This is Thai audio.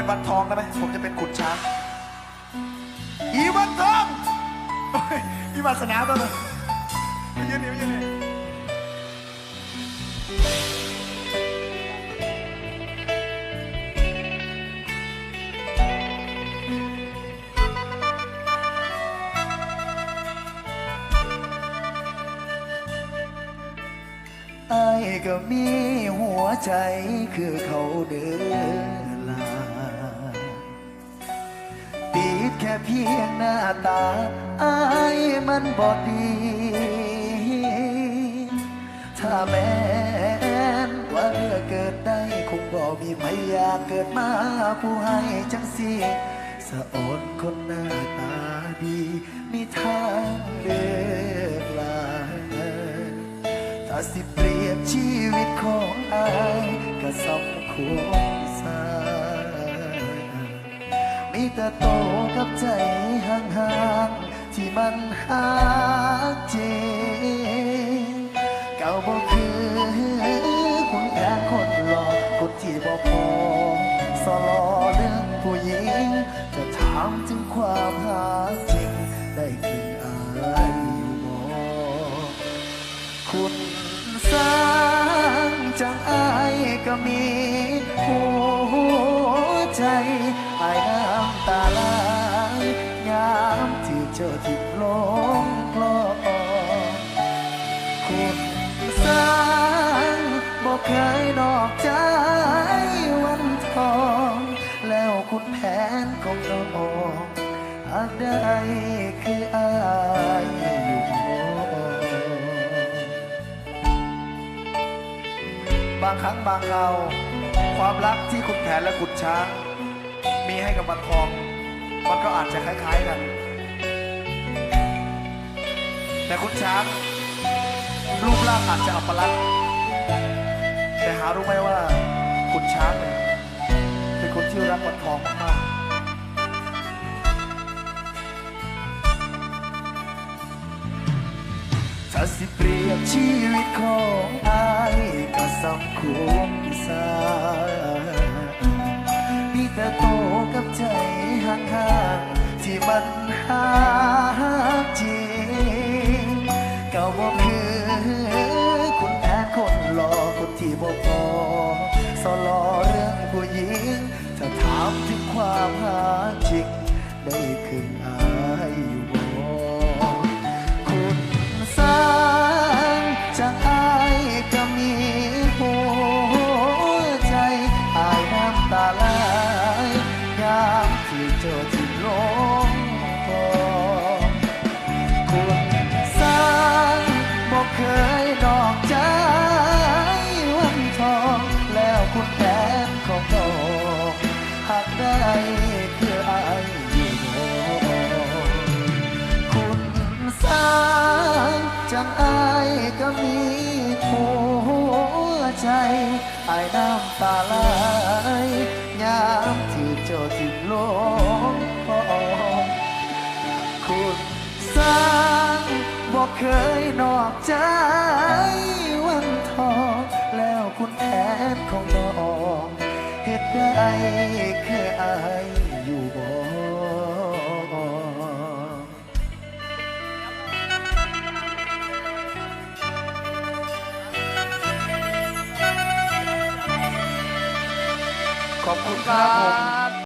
เป็นวันทองได้ไหมผมจะเป็นขุนช้างอีวันทองโอ้ยอีวาสนาตัวเลยไปยืนนี่ไปยืนนี่ไอ้ก็มีหัวใจคือเขาเดิน ค่เพียงหน้าตาอายมันบอดี ถ้าแม้นว่าเมื่อเกิดได้ คงบอกมีไม่อยากเกิดมาผู้ให้จังสิสะอดคนหน้าตาดี มีทางเลือกลาย ถ้าสิเปรียบชีวิตของอายก็สมควร สามีแต่โตกับใจห่างๆที่มันหาจริงเก่าบ่คือคุณแค่คนหลอกคนที่บ่พอสลอเรื่องผู้หญิง จะถามถึงความหาจริง ได้กลิ่นอายอยู่บ่คุณสร้างจังอายก็มีหัวใจ ที่เจอที่ลงคลอคุณสร้างบอกเคยนอกใจวันทอง แล้วคุณแผนของน้องหากได้คืออายอยู่บ่บางครั้งบางคราวความรักที่ขุนแผนและขุนช้าง มีให้กับวันทอง มันก็อาจจะคล้าย ๆ กัน แต่ขุนช้างรูปร่างอาจจะอัปลักษณ์แต่หารู้ไหมว่าขุนช้างเนี่ยเป็นคนที่รักวันทองมากๆถ้าสิเปรียบชีวิตของอายก็สำควรสามีแต่โตกับใจห่างๆที่มันหาจริง เก่าบ่คือคุณแพ้คนหล่อคนที่บ่พอสลอเรื่องผู้หญิง จะถามถึงความหาจริงได้คืนอา ก็มีหัวใจอายน้ำตาไหลยามที่เจอที่ลงคอคุณสร้างบอกเคยนอกใจ ขอบคุณครับผม